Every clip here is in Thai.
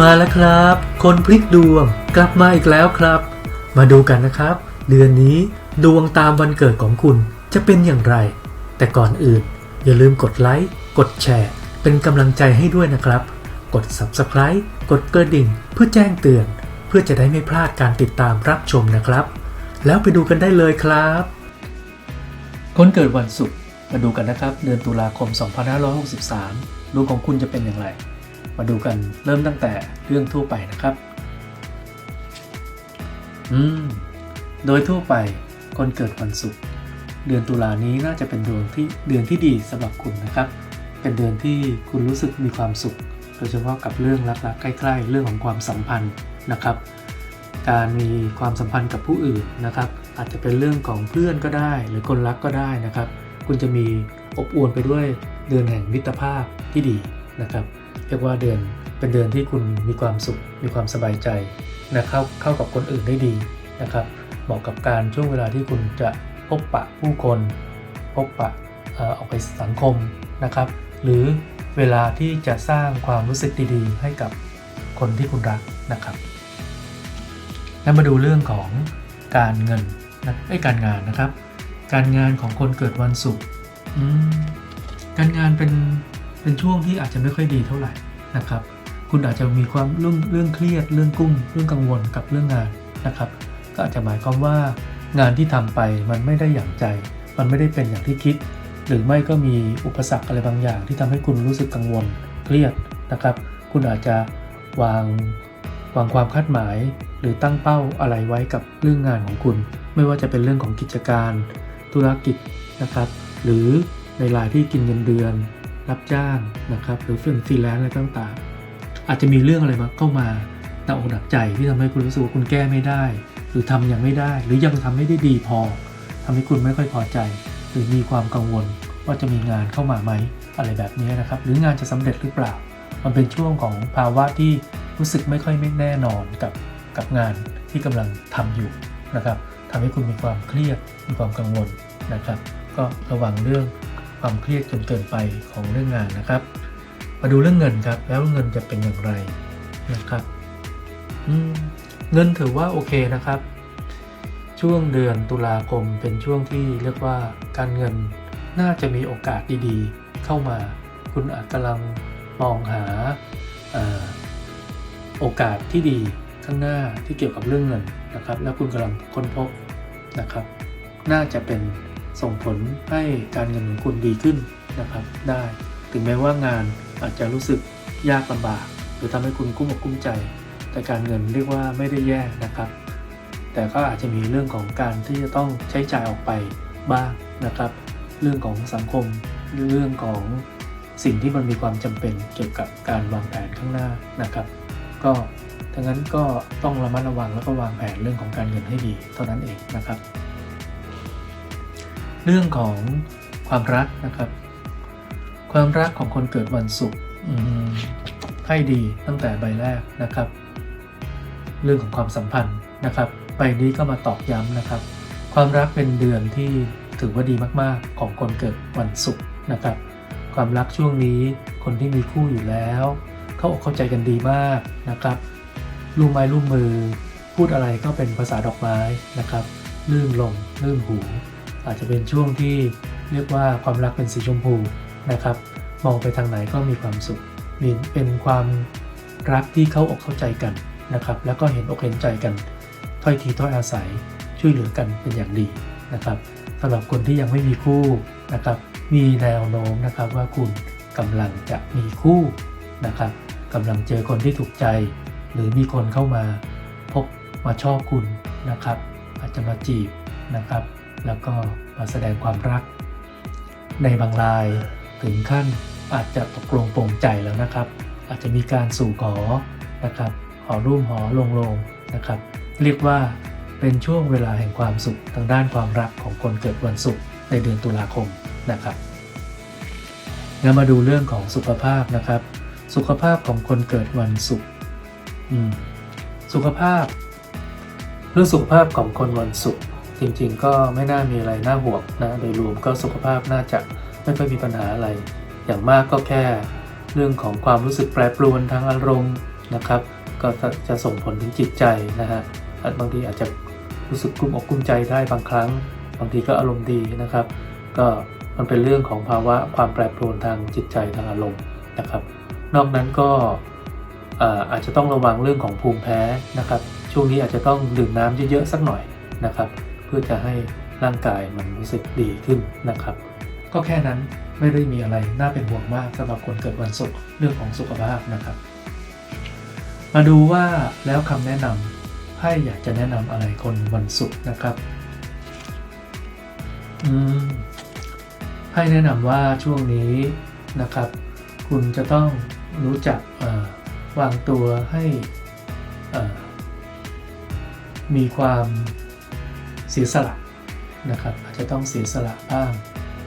มาแล้วครับ คนพลิกดวงกลับมาอีกแล้วครับ มาดูกันนะครับ เดือนนี้ดวงตามวันเกิดของคุณจะเป็นอย่างไร แต่ก่อนอื่น อย่าลืมกดไลค์กดแชร์ เป็นกำลังใจให้ด้วยนะครับ กด Subscribe กดกระดิ่ง เพื่อแจ้งเตือน เพื่อจะได้ไม่พลาดการติดตามรับชมนะครับ แล้วไปดูกันได้เลยครับ คนเกิดวันศุกร์มาดูกันนะครับ เดือนตุลาคม 2563ดวงของคุณจะเป็นอย่างไร มาดูกันเริ่มตั้งแต่เรื่องทั่วไปนะครับ อืม โดยทั่วไปคนเกิดวันศุกร์เดือนตุลานี้น่าจะเป็นเดือนที่เดือนที่ดีสำหรับคุณนะครับ เป็นเดือนที่คุณรู้สึกมีความสุข โดยเฉพาะกับเรื่องรักๆใกล้ ๆ เรื่องของความสัมพันธ์นะครับ การมีความสัมพันธ์กับผู้อื่นนะครับ อาจจะเป็นเรื่องของเพื่อนก็ได้ หรือคนรักก็ได้นะครับ คุณจะมีอบอวลไปด้วยเดือนแห่งมิตรภาพที่ดีนะครับ เรียกว่าเดือนเป็นเดือนที่คุณมีความสุข มีความสบายใจนะเข้าเข้ากับคนอื่นได้ดีนะครับเหมาะกับการช่วงเวลาที่คุณจะพบปะผู้คน พบปะออกไปสังคมนะครับ หรือเวลาที่จะสร้างความรู้สึกดีๆ ให้กับคนที่คุณรักนะครับแล้วมาดูเรื่องของการเงินนะไอ้การงานนะครับ การงานของคนเกิดวันศุกร์การงานเป็น เป็นช่วงที่อาจจะไม่ค่อยดีเท่าไหร่นะครับ คุณอาจจะมีความเรื่องเรื่องเครียด เรื่องกุ้มเรื่องกังวลกับเรื่องงานนะครับ ก็อาจจะหมายความว่างานที่ทำไปมันไม่ได้อย่างใจ มันไม่ได้เป็นอย่างที่คิด หรือไม่ก็มีอุปสรรคอะไรบางอย่าง ที่ทำให้คุณรู้สึกกังวลเครียดนะครับ คุณอาจจะวางวางความคาดหมาย หรือตั้งเป้าอะไรไว้กับเรื่องงานของคุณ ไม่ว่าจะเป็นเรื่องของกิจการ ธุรกิจนะครับ หรือในรายที่กินเงินเดือน รับจ้างนะครับ หรือเป็นฟรีแลนซ์อะไรต่างๆ อาจจะมีเรื่องอะไรมาเข้ามาหนักอกหนักใจที่ทำให้คุณรู้สึกว่าคุณแก้ไม่ได้ หรือทำยังไม่ได้ หรือยังทำไม่ได้ดีพอทำให้คุณไม่ค่อยพอใจ หรือมีความกังวลว่าจะมีงานเข้ามาไหมอะไรแบบนี้นะครับ หรืองานจะสำเร็จหรือเปล่า มันเป็นช่วงของภาวะที่รู้สึกไม่ค่อยไม่แน่นอนกับกับงานที่กำลังทำอยู่นะครับทำให้คุณมีความเครียดมีความกังวลนะครับ ก็ระวังเรื่อง ความเครียดจนเกินไปของเรื่องงานนะครับ มาดูเรื่องเงินครับ แล้วเงินจะเป็นอย่างไรนะครับเงินถือว่าโอเคนะครับ ช่วงเดือนตุลาคมเป็นช่วงที่เรียกว่าการเงินน่าจะมีโอกาสดีๆ เข้ามา คุณอาจกำลังมองหาอ่อโอกาสที่ดีข้างหน้าที่เกี่ยวกับเรื่องเงินนะครับ แล้วคุณกำลังค้นพบนะครับ น่าจะเป็น ส่งผลให้การเงินของคุณดีขึ้นนะครับ ได้ ถึงแม้ว่างานอาจจะรู้สึกยากลำบาก หรือทำให้คุณกุ้มอกกุ้มใจ แต่การเงินเรียกว่าไม่ได้แย่นะครับ แต่ก็อาจจะมีเรื่องของการที่จะต้องใช้จ่ายออกไปบ้างนะครับ เรื่องของสังคมเรื่องของสิ่งที่มันมีความจำเป็นเกี่ยวกับการวางแผนข้างหน้านะครับ ก็ดังนั้นก็ต้องระมัดระวังแล้วก็วางแผนเรื่องของการเงินให้ดีเท่านั้นเองนะครับ เรื่องของความรักนะครับ ความรักของคนเกิดวันศุกร์อืมไพ่ดีตั้งแต่ใบแรกนะครับ เรื่องของความสัมพันธ์นะครับใบนี้ก็มาตอกย้ำนะครับ ความรักเป็นเดือนที่ถือว่าดีมากๆ ของคนเกิดวันศุกร์นะครับ ความรักช่วงนี้คนที่มีคู่อยู่แล้ว เข้าอกเข้าใจกันดีมากนะครับร่วมไม้ร่วมมือ พูดอะไรก็เป็นภาษาดอกไม้นะครับลื่นลมลื่นหู อาจจะเป็นช่วงที่เรียกว่าความรักเป็นสีชมพูนะครับ มองไปทางไหนก็มีความสุขมีเป็นความรักที่เข้าอกเข้าใจกันนะครับ แล้วก็เห็นอกเห็นใจกัน ถ้อยทีถ้อยอาศัยช่วยเหลือกันเป็นอย่างดีนะครับสำหรับคนที่ยังไม่มีคู่นะครับ มีแนวโน้มนะครับว่าคุณกำลังจะมีคู่นะครับกำลังเจอคนที่ถูกใจ หรือมีคนเข้ามาพบมาชอบคุณนะครับ อาจจะมาจีบนะครับ แล้วก็มาแสดงความรัก ในบางรายถึงขั้นอาจจะตกลงปลงใจแล้วนะครับ อาจจะมีการสู่ขอนะครับหอรุ่มหอลงลงนะครับ เรียกว่าเป็นช่วงเวลาแห่งความสุขทางด้านความรักของคนเกิดวันศุกร์ในเดือนตุลาคมนะครับงั้นมาดูเรื่องของสุขภาพนะครับ สุขภาพของคนเกิดวันศุกร์สุขภาพ เรื่องสุขภาพของคนวันศุกร์ จริงๆ ก็ไม่น่ามีอะไรน่าห่วงนะโดยรวมก็สุขภาพน่าจะไม่ค่อยมีปัญหาอะไร อย่างมากก็แค่เรื่องของความรู้สึกแปรปรวนทางอารมณ์นะครับ ก็จะส่งผลถึงจิตใจนะฮะบางทีอาจจะรู้สึกกลุ้มอกกลุ้มใจได้บางครั้ง บางทีก็อารมณ์ดีนะครับ ก็มันเป็นเรื่องของภาวะความแปรปรวนทางจิตใจทางอารมณ์นะครับ นอกนั้นก็เอ่อาจจะต้องระวังเรื่องของภูมิแพ้นะครับ ช่วงนี้อาจจะต้องดื่มน้ำเยอะๆสักหน่อยนะครับ พื่อจะให้ร่างกายมันรู้สึกดีขึ้นนะครับ ก็แค่นั้นไม่ได้มีอะไรน่าเป็นห่วงมากสำหรับคนเกิดวันศุกร์เรื่องของสุขภาพนะครับ มาดูว่าแล้วคำแนะนำไพ่อยากจะแนะนำอะไรคนวันศุกร์นะครับอืมไพ่แนะนำว่าช่วงนี้นะครับ คุณจะต้องรู้จักวางตัวให้มีความ เสียสละนะครับ อาจจะต้องเสียสละบ้าง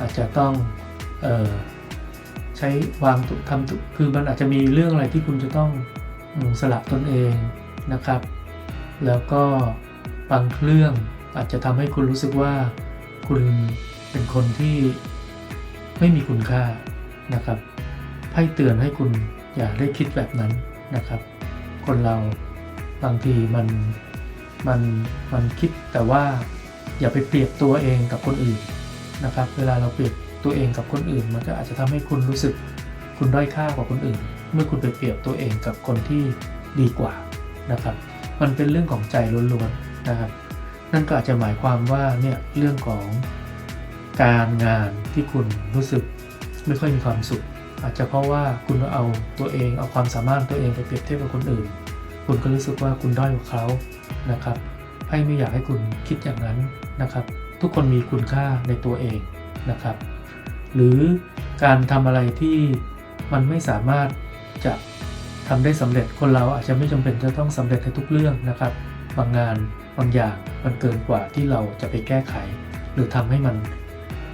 อาจจะต้องออใช้วางตุทำตุคือมันอาจจะมีเรื่องอะไรที่คุณจะต้องสละตนเองนะครับ แล้วก็บางเรื่องอาจจะทำให้คุณรู้สึกว่าคุณเป็นคนที่ไม่มีคุณค่านะครับไพ่เตือนให้คุณอย่าได้คิดแบบนั้นนะครับ คนเราบางทีมัน มันมันคิดแต่ว่าอย่าไปเปรียบตัวเองกับคนอื่นนะครับ เวลาเราเปรียบตัวเองกับคนอื่น มันก็อาจจะทำให้คุณรู้สึกคุณด้อยค่ากว่าคนอื่น เมื่อคุณไปเปรียบตัวเองกับคนที่ดีกว่านะครับ มันเป็นเรื่องของใจล้วนๆนะครับ นั่นก็อาจจะหมายความว่าเนี่ยเรื่องของการงานที่คุณรู้สึกไม่ค่อยมีความสุข อาจจะเพราะว่าคุณเอาตัวเองเอาความสามารถตัวเองไปเปรียบเทียบกับคนอื่น คุณก็รู้สึกว่าคุณด้อยกว่าเขานะครับไพ่ไม่อยากให้คุณคิดอย่างนั้นนะครับ ทุกคนมีคุณค่าในตัวเองนะครับ หรือการทำอะไรที่มันไม่สามารถจะทำได้สำเร็จคนเราอาจจะไม่จำเป็นจะต้องสำเร็จในทุกเรื่องนะครับ บางงานบางอย่างมันเกินกว่าที่เราจะไปแก้ไข หรือทำให้มัน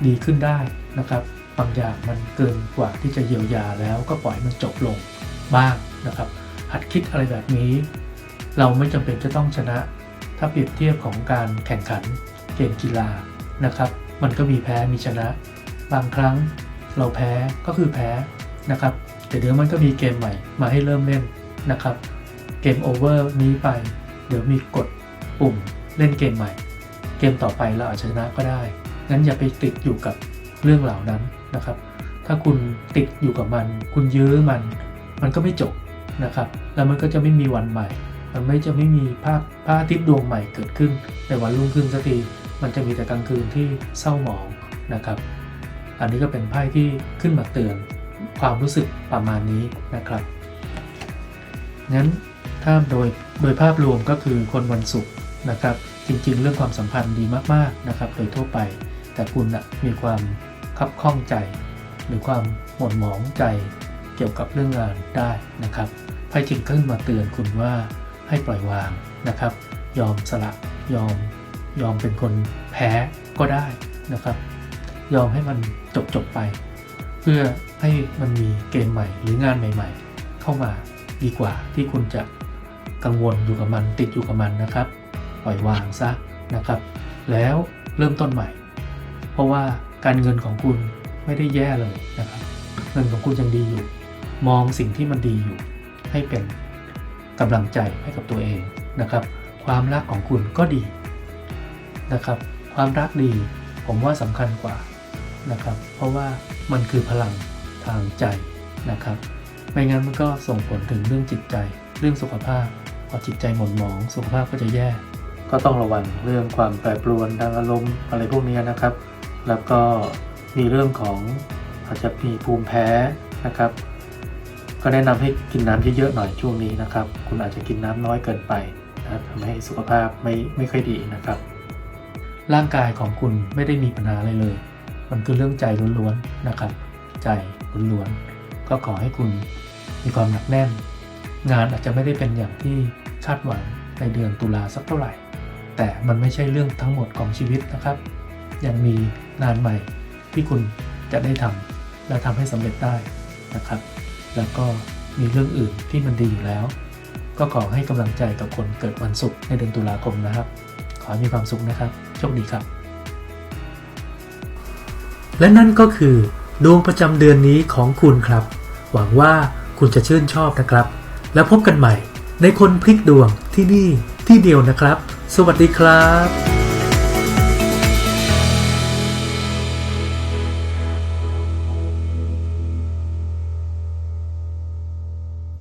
ดีขึ้นได้นะครับ บางอย่างมันเกินกว่าที่จะเยียวยาแล้วก็ปล่อยมันจบลงบ้างนะครับ หัดคิดอะไรแบบนี้ เราไม่จำเป็นจะต้องชนะ ถ้าเปรียบเทียบของการแข่งขันเกมกีฬานะครับ มันก็มีแพ้มีชนะ บางครั้งเราแพ้ก็คือแพ้นะครับแต่เดี๋ยวมันก็มีเกมใหม่มาให้เริ่มเล่นนะครับ เกมโอเวอร์นี้ไป เดี๋ยวมีกดปุ่มเล่นเกมใหม่ เกมต่อไปเราอาจจะชนะก็ได้ งั้นอย่าไปติดอยู่กับเรื่องเหล่านั้นนะครับ ถ้าคุณติดอยู่กับมัน คุณยื้อมัน มันก็ไม่จบ นะครับ แล้วมันก็จะไม่มีวันใหม่ มันไม่จะไม่มีภาพพระอาทิตย์ดวงใหม่เกิดขึ้นในวันรุ่งขึ้นสักทีมันจะมีแต่กลางคืนที่เศร้าหมองนะครับ อันนี้ก็เป็นไพ่ที่ขึ้นมาเตือนความรู้สึกประมาณนี้นะครับงั้นถ้าโดยโดยภาพรวมก็คือคนวันศุกร์นะครับ จริงๆ เรื่องความสัมพันธ์ดีมากๆนะครับ โดยทั่วไป แต่คุณนะมีความคับข้องใจ หรือความหม่นหมองใจ เกี่ยวกับเรื่องงานได้นะครับไพ่จึงขึ้นมาเตือนคุณว่าให้ปล่อยวางนะครับ ยอมสละยอมยอมเป็นคนแพ้ก็ได้นะครับ ยอมให้มันจบจบไป เพื่อให้มันมีเกมใหม่หรืองานใหม่ ๆ เข้ามาดีกว่าที่คุณจะกังวลอยู่กับมันติดอยู่กับมันนะครับ ปล่อยวางซะนะครับ แล้วเริ่มต้นใหม่ เพราะว่าการเงินของคุณไม่ได้แย่เลยนะครับ เงินของคุณยังดีอยู่ มองสิ่งที่มันดีอยู่ ให้เป็นกำลังใจให้กับตัวเองนะครับ ความรักของคุณก็ดีนะครับ ความรักดีผมว่าสำคัญกว่านะครับ เพราะว่ามันคือพลังทางใจนะครับ ไม่งั้นมันก็ส่งผลถึงเรื่องจิตใจ เรื่องสุขภาพพอจิตใจหม่นหมองสุขภาพก็จะแย่ ก็ต้องระวังเรื่องความแปรปรวนทางอารมณ์อะไรพวกนี้นะครับ แล้วก็มีเรื่องของอาจจะมีภูมิแพ้นะครับ ก็แนะนำให้กินน้ำเยอะๆหน่อยช่วงนี้นะครับ คุณอาจจะกินน้ำน้อยเกินไปนะทำให้สุขภาพไม่ไม่ค่อยดีนะครับ ร่างกายของคุณไม่ได้มีปัญหาอะไรเลย มันคือเรื่องใจล้วนๆนะครับ ใจล้วนๆก็ขอให้คุณมีความหนักแน่น งานอาจจะไม่ได้เป็นอย่างที่คาดหวังในเดือนตุลาสักเท่าไหร่ แต่มันไม่ใช่เรื่องทั้งหมดของชีวิตนะครับ ยังมีงานใหม่ที่คุณจะได้ทำและทำให้สำเร็จได้นะครับ แล้วก็มีเรื่องอื่นที่มันดีอยู่แล้ว ก็ขอให้กำลังใจกับคนเกิดวันศุกร์ในเดือนตุลาคมนะครับ ขอให้มีความสุขนะครับโชคดีครับ และนั่นก็คือดวงประจำเดือนนี้ของคุณครับ หวังว่าคุณจะชื่นชอบนะครับ แล้วพบกันใหม่ในคนพลิกดวงที่นี่ที่เดียวนะครับ สวัสดีครับ